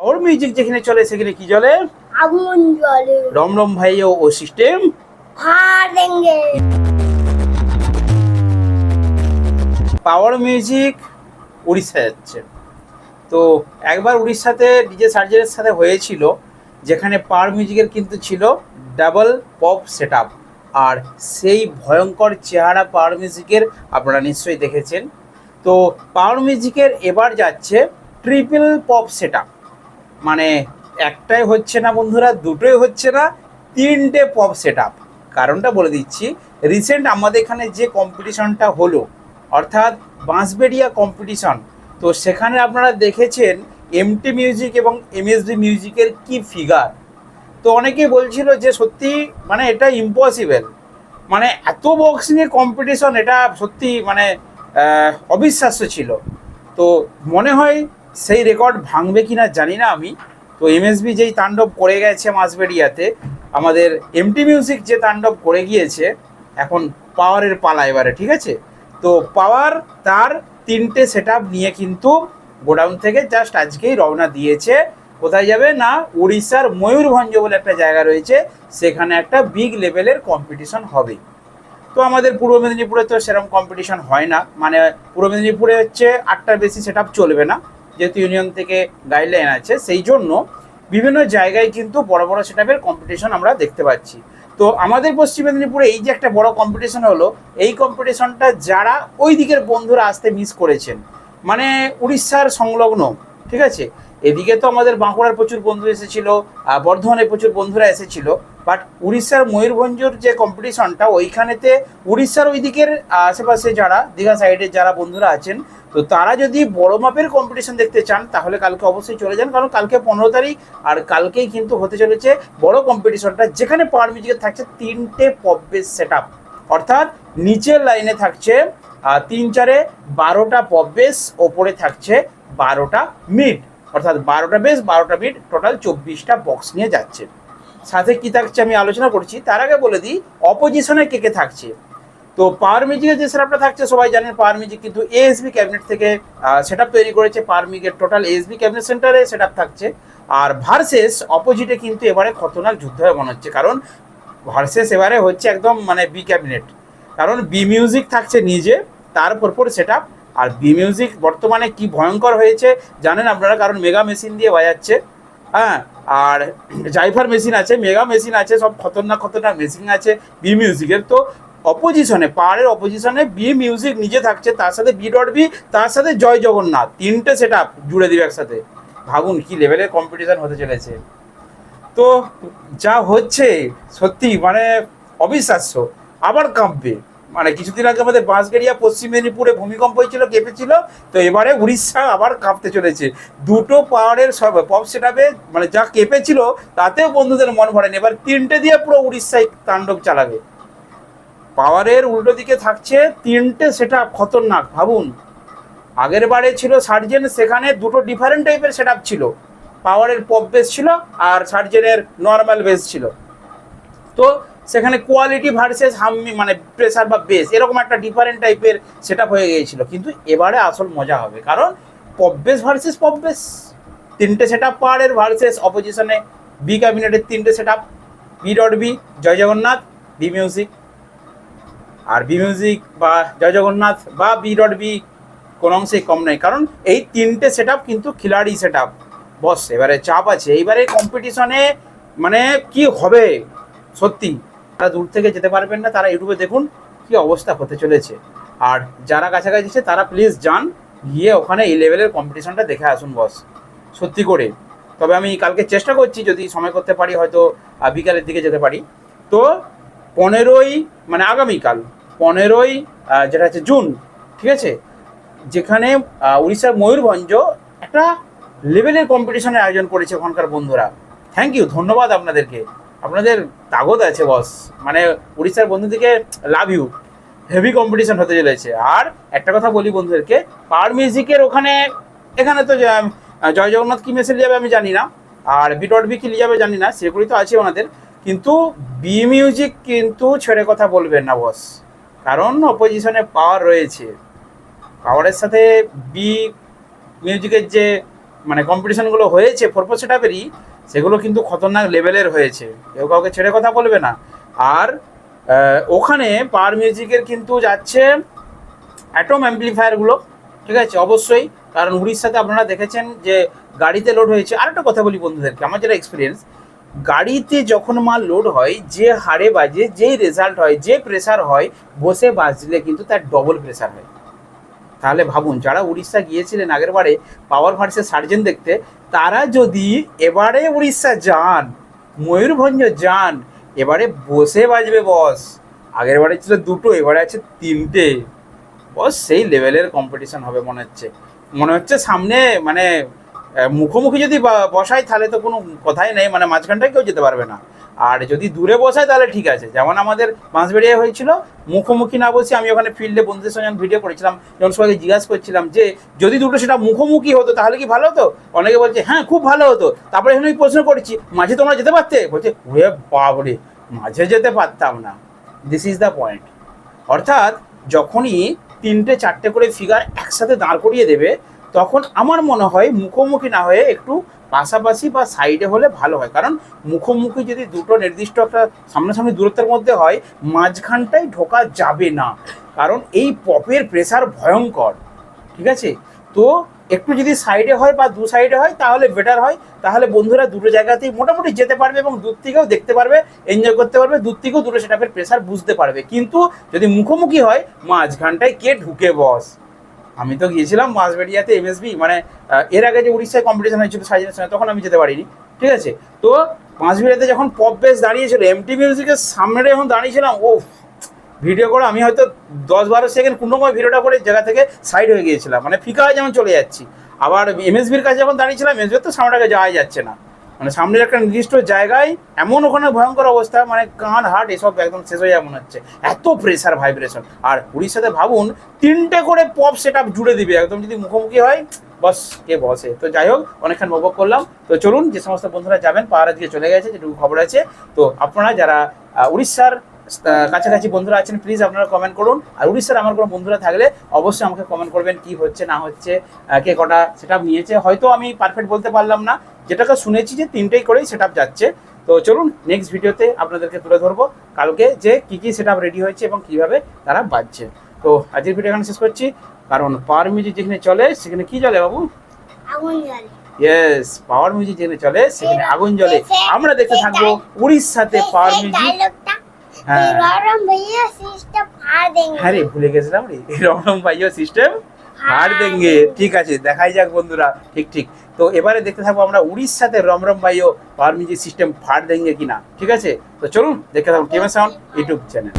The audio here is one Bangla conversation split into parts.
ওর মিউজিক যেখানে চলে সেখানে কি চলে? আগুন জলে রমরম ভাই ও ও সিস্টেম ফাড়েঙ্গে। পাওয়ার মিউজিক উড়িষ্যা যাচ্ছে। তো একবার উড়িষ্যাতে ডিজে সার্জেনের সাথে হয়েছিল যেখানে পাওয়ার মিউজিকের কিন্তু ছিল ডাবল পপ সেট আর সেই ভয়ঙ্কর চেহারা পাওয়ার মিউজিকের আপনারা নিশ্চয়ই দেখেছেন। তো পাওয়ার মিউজিকের এবার যাচ্ছে ট্রিপল পপ সেট মানে একটাই হচ্ছে না বন্ধুরা, দুটোই হচ্ছে না, তিনটে পপ সেট আপ কারণটা বলে দিচ্ছি রিসেন্ট আমাদের এখানে যে কম্পিটিশনটা হলো, অর্থাৎ বাঁশবেড়িয়া কম্পিটিশন তো সেখানে আপনারা দেখেছেন এমটি মিউজিক এবং এমএসডি মিউজিকের কি ফিগার তো অনেকেই বলছিল যে সত্যি মানে এটা ইম্পসিবল মানে এত বক্সিংয়ে কম্পিটিশন এটা সত্যি মানে অবিশ্বাস্য ছিল। তো মনে হয় সেই রেকর্ড ভাঙবে কি না জানি না আমি। তো এমএসবি যেই তাণ্ডব করে গেছে মাসবেরিয়াতে আমাদের এমটি মিউজিক যে তাণ্ডব করে গিয়েছে, এখন পাওয়ারের পালা এবারে, ঠিক আছে? তো পাওয়ার তার তিনটে সেট নিয়ে কিন্তু গোডাউন থেকে জাস্ট আজকেই রওনা দিয়েছে। কোথায় যাবে? না, উড়িষ্যার ময়ূরভঞ্জ বলে একটা জায়গা রয়েছে, সেখানে একটা বিগ লেভেলের কম্পিটিশন হবে। তো আমাদের পূর্ব মেদিনীপুরে তো সেরকম কম্পিটিশন হয় না। মানে পূর্ব মেদিনীপুরে হচ্ছে আটটার বেশি সেট চলবে না। যেহেতু ইউনিয়ন থেকে গাইডলাইন আছে, সেই জন্য বিভিন্ন জায়গায় কিন্তু বড় বড় সেট কম্পিটিশন আমরা দেখতে পাচ্ছি। তো আমাদের পশ্চিম মেদিনীপুরে এই যে একটা বড় কম্পিটিশন হলো, এই কম্পিটিশনটা যারা ওই দিকের বন্ধুরা আসতে মিস করেছেন মানে উড়িষ্যার সংলগ্ন, ঠিক আছে? এদিকে তো আমাদের বাঁকুড়ার প্রচুর বন্ধু এসেছিল বর্ধমানে প্রচুর বন্ধুরা এসেছিল বাট উড়িষ্যার ময়ূরভঞ্জের যে কম্পিটিশনটা ওইখানেতে উড়িষ্যার ওই দিকের আশেপাশে যারা, দীঘা সাইডের যারা বন্ধুরা আছেন, তো তারা যদি বড় মাপের কম্পিটিশন দেখতে চান, তাহলে কালকে অবশ্যই চলে যান, কারণ কালকে পনেরো তারিখ, আর কালকেই কিন্তু হতে চলেছে বড় কম্পিটিশনটা যেখানে পাওয়ার মিউজিকের থাকছে তিনটে পপ বেস সেট অর্থাৎ নিচের লাইনে থাকছে তিন চারে বারোটা পপ বেস ওপরে থাকছে বারোটা মিড অর্থাৎ বারোটা বেস, বারোটা মিড টোটাল চব্বিশটা বক্স নিয়ে যাচ্ছে। সাথে কি থাকছে আমি আলোচনা করছি, তার আগে বলে দিই অপোজিশনে কে কে থাকছে? তো পাওয়ার মিউজিকের যে সেটআপটা থাকছে, সবাই জানেন পাওয়ার মিউজিক কিন্তু এএসবি ক্যাবিনেট থেকে সেটআপ তৈরি করেছে পাওয়ার মিউজিকের টোটাল এএসবি ক্যাবিনেট সেন্টারে সেটআপ থাকছে। আর ভার্সেস অপোজিটে কিন্তু এবারে খতরনাক যুদ্ধ হয়ে মনে হচ্ছে, কারণ ভার্সেস এবারে হচ্ছে একদম মানে বি ক্যাবিনেট কারণ বি মিউজিক থাকছে নিজে, তার পরপর সেট আর বি মিউজিক বর্তমানে কি ভয়ঙ্কর হয়েছে জানেন আপনারা? কারণ মেগা মেশিন দিয়ে বাজাচ্ছে। হ্যাঁ আর জাইফার মেশিন আছে মেগা মেশিন আছে, সব খতরনাক খতরনাক মেশিন আছে বি মিউজিকের তো অপোজিশনে পাহাড়ের অপোজিশনে বি মিউজিক নিজে থাকছে, তার সাথে বি ডট বি তার সাথে জয় জগন্নাথ। তিনটে সেট আপ জুড়ে দিবে একসাথে। ভাবুন কি লেভেলের কম্পিটিশন হতে চলেছে। তো যা হচ্ছে, সত্যি মানে অবিশ্বাস্য। আবার কাঁপবে। মানে কিছুদিন আগে আমাদের বাঁশগেরিয়া পশ্চিম মেদিনীপুরে ভূমিকম্প হয়েছিল কেঁপেছিল তো এবারে উড়িষ্যা আবার কাঁপতে চলেছে। দুটো পাওয়ারের সব পপ সেটাপে মানে যা কেঁপেছিল, তাতেও বন্ধুদের মন ভরেনি এবার তিনটে দিয়ে পুরো উড়িষ্যায় তাণ্ডব চালাবে। পাওয়ারের উল্টো দিকে থাকছে তিনটে সেটা খতরনাক, ভাবুন। আগের বারে ছিল সার্জেন, সেখানে দুটো ডিফারেন্ট টাইপের সেট ছিল। পাওয়ারের পপ বেস ছিল আর সার্জেনের নর্মাল বেস ছিল। তো সেখানে কোয়ালিটি ভার্সেস হাম্মি মানে প্রেসার বা বেস এরকম একটা ডিফারেন্ট টাইপের সেট হয়ে গিয়েছিল। কিন্তু এবারে আসল মজা হবে, কারণ pop bass versus pop bass তিনটে সেট আপ পাওয়ারের ভার্সেস অপোজিশনে বি ক্যাবিনেটের তিনটে set up B dot B Jai Jagannath B music আর বি মিউজিক বা জয় জগন্নাথ বা বি ডট বি কোনো অংশেই কম নেই কারণ এই তিনটে সেট আপ কিন্তু খিলাড়ি সেট আপ বস, এবারে চাপ আছে। এইবারে কম্পিটিশনে মানে কি হবে? সত্যি। তারা দূর থেকে যেতে পারবেন না, তারা ইউটিউবে দেখুন কি অবস্থা হতে চলেছে। আর যারা কাছাকাছি আছে, তারা প্লিজ যান, গিয়ে ওখানে এই লেভেলের কম্পিটিশনটা দেখে আসুন বস সত্যি করে। তবে আমি কালকে চেষ্টা করছি, যদি সময় করতে পারি, হয়তো বিকালের দিকে যেতে পারি। তো পনেরোই মানে আগামীকাল, পনেরোই যেটা হচ্ছে জুন, ঠিক আছে? যেখানে উড়িষ্যার ময়ূরভঞ্জ একটা লেভেলের কম্পিটিশনের আয়োজন করেছে ওখানকার বন্ধুরা। থ্যাংক ইউ ধন্যবাদ আপনাদেরকে। আপনাদের তাগদ আছে বস মানে উড়িষ্যার বন্ধুদেরকে লাভ ইউ হেভি কম্পিটিশন হতে চলেছে। আর একটা কথা বলি বন্ধুদেরকে পাওয়ার মিউজিকের ওখানে, এখানে তো জয় জগন্নাথ কি মেসেজ যাবে আমি জানি না। আর বি ডট বি কি যাবে জানি না, সেগুলি তো আছে ওনাদের। কিন্তু বি মিউজিক কিন্তু ছেড়ে কথা বলবেন না বস কারণ অপোজিশনে পাওয়ার রয়েছে। পাওয়ারের সাথে বি মিউজিকের যে মানে কম্পিটিশনগুলো হয়েছে ফোরপো সেটাপেরই সেগুলো কিন্তু খতরনাক লেভেলের হয়েছে। কেউ কাউকে ছেড়ে কথা বলবে না। আর ওখানে পার মিউজিকের কিন্তু যাচ্ছে অ্যাটম অ্যাম্পলিফায়ারগুলো ঠিক আছে? অবশ্যই। কারণ উড়িষ্যাতে আপনারা দেখেছেন যে গাড়িতে লোড হয়েছে। আরেকটা কথা বলি বন্ধুদেরকে, আমার যেটা এক্সপিরিয়েন্স গাড়িতে যখন মাল লোড হয়, যে হারে বাজে, যেই রেজাল্ট হয়, যে প্রেসার হয়, বসে বাজলে কিন্তু তার ডবল প্রেসার হয়। তাহলে ভাবুন, যারা উড়িষ্যা গিয়েছিলেন আগের বারে পাওয়ার ভার্সের সার্জেন দেখতে, তারা যদি এবারে উড়িষ্যা যান, ময়ূরভঞ্জ যান, এবারে বসে বাজবে বস আগের বারে ছিল দুটো, এবারে আছে তিনটে। বস সেই লেভেলের কম্পিটিশন হবে মনে হচ্ছে। মনে হচ্ছে সামনে মানে মুখোমুখি যদি বা- বসাই তাহলে তো কোনো কথাই নেই মানে মাঝখানটায় কেউ যেতে পারবে না। আর যদি দূরে বসায় তাহলে ঠিক আছে। যেমন আমাদের বাঁশবেড়িয়া হয়েছিল, মুখোমুখি না বসে আমি ওখানে ফিল্ডে বন্ধুদের সঙ্গে ভিডিও করেছিলাম, যখন সবাইকে জিজ্ঞাসা করছিলাম যে, যদি দুটো সেটা মুখোমুখি হতো তাহলে কি ভালো হতো? অনেকে বলছে হ্যাঁ খুব ভালো হতো। তারপরে এখানে প্রশ্ন করেছি, মাঝে তোমরা যেতে পারতে? বলছে, ওরে বাবরে মাঝে যেতে পারতাম না। দিস ইজ দ্য পয়েন্ট অর্থাৎ যখনই তিনটে, চারটে করে ফিগার একসাথে দাঁড় করিয়ে দেবে, তখন আমার মনে হয় মুখোমুখি না হয়ে একটু পাশাপাশি বা সাইডে হলে ভালো হয়। কারণ মুখোমুখি যদি দুটো নির্দিষ্ট একটা সামনাসামনি দূরত্বের মধ্যে হয়, মাঝখানটায় ঢোকা যাবে না। কারণ এই পপের প্রেসার ভয়ঙ্কর। ঠিক আছে? তো একটু যদি সাইডে হয় বা দু সাইডে হয়, তাহলে বেটার হয়। তাহলে বন্ধুরা দুটো জায়গাতেই মোটামুটি যেতে পারবে এবং দূর থেকেও দেখতে পারবে এনজয় করতে পারবে, দূর থেকেও দুটো সেটাপের প্রেসার বুঝতে পারবে। কিন্তু যদি মুখোমুখি হয়, মাঝখানটায় কে ঢুকে বস? আমি তো গিয়েছিলাম মাঝবেড়িয়াতে এমএসবি মানে এর আগে যে উড়িষ্যায় কম্পিটিশন হয়েছিল সাইজের সঙ্গে তখন আমি যেতে পারিনি, ঠিক আছে? তো মাঝবেড়িয়াতে যখন পপ বেস দাঁড়িয়েছিল এমটি মিউজিকের সামনে যখন দাঁড়িয়েছিলাম ও ভিডিও করে আমি হয়তো দশ বারো সেকেন্ড কোনোময় ভিডিওটা করে জায়গা থেকে সাইড হয়ে গিয়েছিলাম মানে ফিকা হয়ে যেমন চলে যাচ্ছি। আবার এমএসবির কাছে যখন দাঁড়িয়েছিলাম এমএসবির তো সামনেটাকে যাওয়া যাচ্ছে না। মানে সামনের একটা নির্দিষ্ট জায়গায় এমন ওখানে ভয়ঙ্কর অবস্থা মানে কান, হার্ট এসব একদম শেষ হয়ে মনে হচ্ছে। এত প্রেশার ভাইব্রেশন আর উড়িষ্যাতে ভাবুন, তিনটে করে পপ সেট জুড়ে দিবে। একদম যদি মুখোমুখি হয়, বস, কে বসে? তো যাই হোক, অনেকক্ষণ উপভোগ করলাম। তো চলুন, যে সমস্ত বন্ধুরা যাবেন, পাহাড়ের দিকে চলে গেছে, যেটুকু খবর আছে। তো আপনারা যারা উড়িষ্যার কাছাকাছি বন্ধুরা আছেন প্লিজ আপনারা কমেন্ট করুন। আর উড়িষ্যার আমার কোনো বন্ধুরা থাকলে অবশ্যই আমাকে কমেন্ট করবেন কি হচ্ছে না হচ্ছে কে কটা সেট নিয়েছে। হয়তো আমি পারফেক্ট বলতে পারলাম না। যেটাকে শুনেছি যে তিনটেই করেই সেট যাচ্ছে। তো চলুন নেক্সট ভিডিওতে আপনাদেরকে তুলে ধরবো কালকে যে কি কি সেট রেডি হয়েছে এবং কীভাবে তারা বাজছে। তো আজকের ভিডিও এখানে শেষ করছি। কারণ পাওয়ার মিউজিক যেখানে চলে সেখানে কি চলে বাবু? আগুন জ্বলে। ইয়েস পাওয়ার মিউজিক যেখানে চলে সেখানে আগুন জ্বলে। আমরা দেখতে থাকব উড়িষ্যাতে পাওয়ার মিউজিক হ্যাঁ। রম ভাইয়া হ্যাঁ রে ভুলে গেছিলাম রে। রম ভাইয়া সিস্টেম হার দেंगे ঠিক আছে দেখাই যাক বন্ধুরা। ঠিক ঠিক। তো এবারে দেখতে থাকব আমরা উড়িষ্যাতে রমরম ভাইও আর্মি যে সিস্টেম ফাট দেঙ্গে কিনা। ঠিক আছে? তো চলুন দেখতে থাকুন টিমে সাউন্ড ইউটিউব চ্যানেল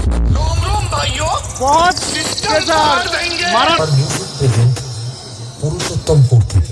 পুরুষোত্তমপুর থেকে